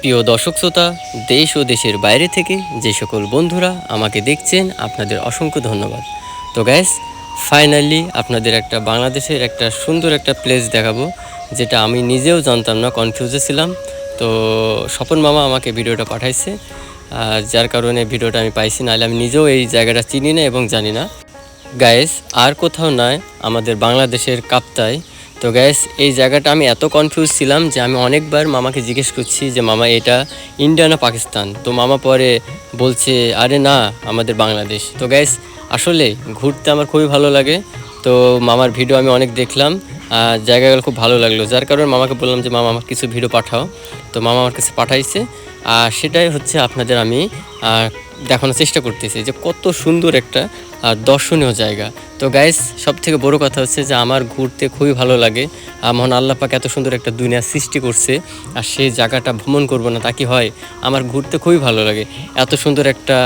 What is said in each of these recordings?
প্রিয় দর্শক শ্রোতা, দেশ ও দেশের বাইরে থেকে যে সকল বন্ধুরা আমাকে দেখছেন, আপনাদের অসংখ্য ধন্যবাদ। তো গ্যাস ফাইনালি আপনাদের একটা বাংলাদেশের একটা সুন্দর একটা প্লেস দেখাবো, যেটা আমি নিজেও জানতাম না কনফিউজে ছিলাম। তো স্বপন মামা আমাকে ভিডিওটা পাঠাইছে, আর যার কারণে ভিডিওটা আমি পাইছি, নাহলে আমি নিজেও এই জায়গাটা চিনি না এবং জানি না। গায়েস আর কোথাও নয় আমাদের বাংলাদেশের কাপ্তায় তো গ্যাস এই জায়গাটা আমি এত কনফিউজ ছিলাম যে আমি অনেকবার মামাকে জিজ্ঞেস করছি যে, মামা, এটা ইন্ডিয়া না পাকিস্তান? তো মামা পরে বলছে, আরে না, আমাদের বাংলাদেশ। তো গ্যাস আসলে ঘুরতে আমার খুবই ভালো লাগে। তো মামার ভিডিও আমি অনেক দেখলাম। জায়গাগুলো খুব ভালো লাগল। যার কারণে মামাকে বললাম যে, মামা, আমার কিছু ভিডিও পাঠাও। তো মামা আমার কাছে পাঠাইছে। আর সেটাই হচ্ছে আপনাদের আমি দেখানোর চেষ্টা করতেছি যে, কত সুন্দর একটা দর্শনীয় জায়গা। তো গাইস সব থেকে বড় কথা হচ্ছে যে, আমার ঘুরতে খুবই ভালো লাগে। মহান আল্লাহ এত সুন্দর একটা দুনিয়া সৃষ্টি করছে, আর সেই জায়গাটা ভ্রমণ করব না, তা কি হয়? আমার ঘুরতে খুবই ভালো লাগে। এত সুন্দর একটা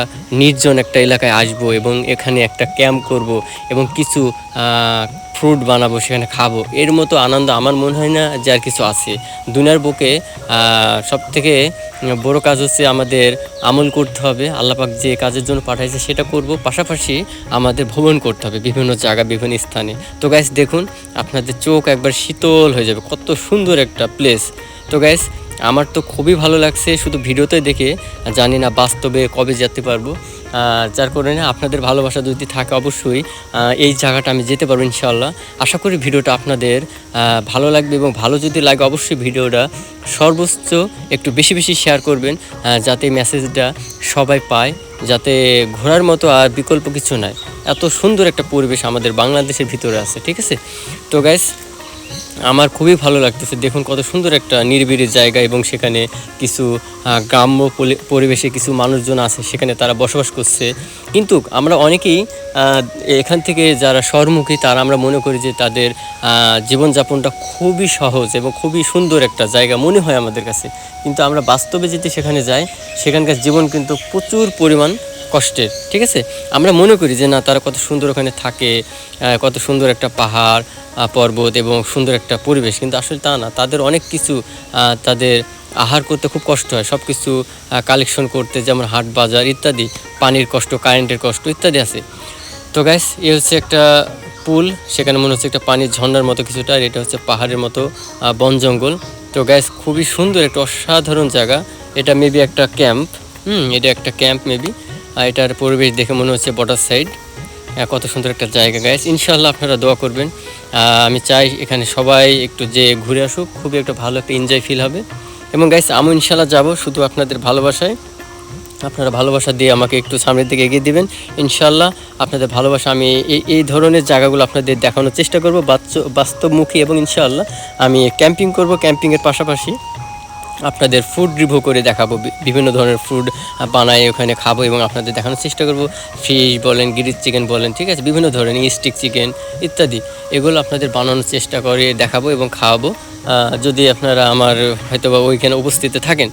নির্জন একটা এলাকায় আসব এবং এখানে একটা ক্যাম্প করব এবং কিছু ফ্রুট বানাবো, সেখানে খাব। এর মতো আনন্দ আমার মনে হয় না যে আর কিছু আছে। দুনিয়ার বুকে সব থেকে বড় কাজ হচ্ছে আমাদের আমল করতে হবে। আল্লাপাক যে কাজের জন্য পাঠাইছে সেটা করব। পাশাপাশি আমাদের ভ্রমণ করতে হবে বিভিন্ন জায়গা, বিভিন্ন স্থানে। তো গ্যাস দেখুন, আপনাদের চোখ একবার শীতল হয়ে যাবে। কত সুন্দর একটা প্লেস তো গ্যাস আমার তো খুবই ভালো লাগছে। শুধু ভিডিওতে দেখে জানি না বাস্তবে কবে যেতে পারব। যার কারণে আপনাদের ভালোবাসা যদি থাকে অবশ্যই এই জায়গাটা আমি যেতে পারব ইনশাল্লাহ আশা করি ভিডিওটা আপনাদের ভালো লাগবে এবং ভালো যদি লাগে অবশ্যই ভিডিওটা সর্বোচ্চ একটু বেশি বেশি শেয়ার করবেন যাতে মেসেজটা সবাই পায়, যাতে ঘোরার মতো আর বিকল্প কিছু নাই। এত সুন্দর একটা পরিবেশ আমাদের বাংলাদেশের ভিতরে আছে, ঠিক আছে? তো গাইস আমার খুবই ভালো লাগতেছে। দেখুন কত সুন্দর একটা নিরিবিলি জায়গা এবং সেখানে কিছু গ্রাম্য পরিবেশে কিছু মানুষজন আছে, সেখানে তারা বসবাস করছে। কিন্তু আমরা অনেকেই এখান থেকে যারা শহরমুখী, তারা আমরা মনে করি যে তাদের জীবনযাপনটা খুবই সহজ এবং খুবই সুন্দর একটা জায়গা মনে হয় আমাদের কাছে। কিন্তু আমরা বাস্তবে যদি সেখানে যাই, সেখানকার জীবন কিন্তু প্রচুর পরিমাণ কষ্টের, ঠিক আছে? আমরা মনে করি যে না, তারা কত সুন্দর ওখানে থাকে কত সুন্দর একটা পাহাড় পর্বত এবং সুন্দর একটা পরিবেশ। কিন্তু আসলে তা না, তাদের অনেক কিছু তাদের আহার করতে খুব কষ্ট হয়। সব কিছু কালেকশন করতে যেমন হাট বাজার ইত্যাদি, পানির কষ্ট কারেন্টের কষ্ট ইত্যাদি আছে। তো গ্যাস এ হচ্ছে একটা পুল, সেখানে মনে হচ্ছে একটা পানির ঝর্ণার মতো কিছুটা, আর এটা হচ্ছে পাহাড়ের মতো বন জঙ্গল। তো গ্যাস খুবই সুন্দর, একটা অসাধারণ জায়গা। এটা মেবি একটা ক্যাম্প হুম, এটা একটা ক্যাম্প মেবি আর এটার পরিবেশ দেখে মনে হচ্ছে বর্ডার সাইড। কত সুন্দর একটা জায়গা গ্যাস ইনশাল্লাহ আপনারা দোয়া করবেন। আমি চাই এখানে সবাই একটু যে ঘুরে আসুক, খুবই একটা ভালো একটা এনজয় ফিল হবে। এবং গাইস আমি ইনশাল্লাহ যাব শুধু আপনাদের ভালোবাসায়। আপনারা ভালোবাসা দিয়ে আমাকে একটু সামনের দিকে এগিয়ে দিবেন। ইনশাল্লাহ আপনাদের ভালোবাসা, আমি এই এই ধরনের জায়গাগুলো আপনাদের দেখানোর চেষ্টা করব। বাস্তবমুখী এবং ইনশাল্লাহ আমি ক্যাম্পিং করব, ক্যাম্পিংয়ের পাশাপাশি। আপনাদের ফুড রিভিউ করে দেখাবো বিভিন্ন ধরনের ফুড বানাই, ওখানে খাব এবং আপনাদের দেখানোর চেষ্টা করব। ফিশ বলেন গিরিজ চিকেন বলেন, ঠিক আছে? বিভিন্ন ধরনের স্টিক চিকেন ইত্যাদি। এগুলো আপনাদের বানানোর চেষ্টা করে দেখাবো এবং খাওয়াবো। যদি আপনারা আমার হয়তো বা ওইখানে উপস্থিত থাকেন।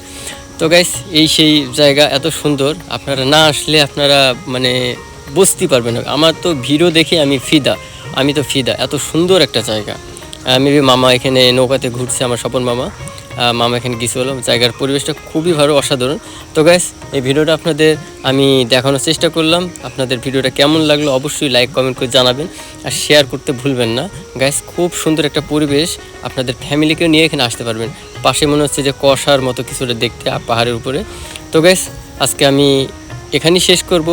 তো গাইস এই সেই জায়গা এত সুন্দর, আপনারা না আসলে আপনারা মানে বুঝতে পারবেন না। আমার তো ভিড়ও দেখে আমি ফিদা, আমি তো ফিদা, এত সুন্দর একটা জায়গা। মেবি মামা এখানে নৌকাতে ঘুরছে, আমার স্বপন মামা। মামা এখানে গিয়েছিল জায়গার পরিবেশটা খুবই ভালো, অসাধারণ। তো গ্যাস এই ভিডিওটা আপনাদের আমি দেখানোর চেষ্টা করলাম। আপনাদের ভিডিওটা কেমন লাগল অবশ্যই লাইক কমেন্ট করে জানাবেন আর শেয়ার করতে ভুলবেন না। গ্যাস খুব সুন্দর একটা পরিবেশ, আপনাদের ফ্যামিলিকেও নিয়ে এখানে আসতে পারবেন। পাশে মনে হচ্ছে যে কষার মতো কিছুটা দেখতে পাহাড়ের উপরে। তো গ্যাস আজকে আমি এখানেই শেষ করব।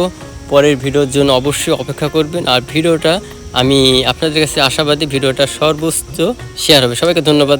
পরের ভিডিওর জন্য অবশ্যই অপেক্ষা করবেন। আর ভিডিওটা আমি আপনাদের কাছে আশাবাদী, ভিডিওটা সর্বোচ্চ শেয়ার হবে। সবাইকে ধন্যবাদ।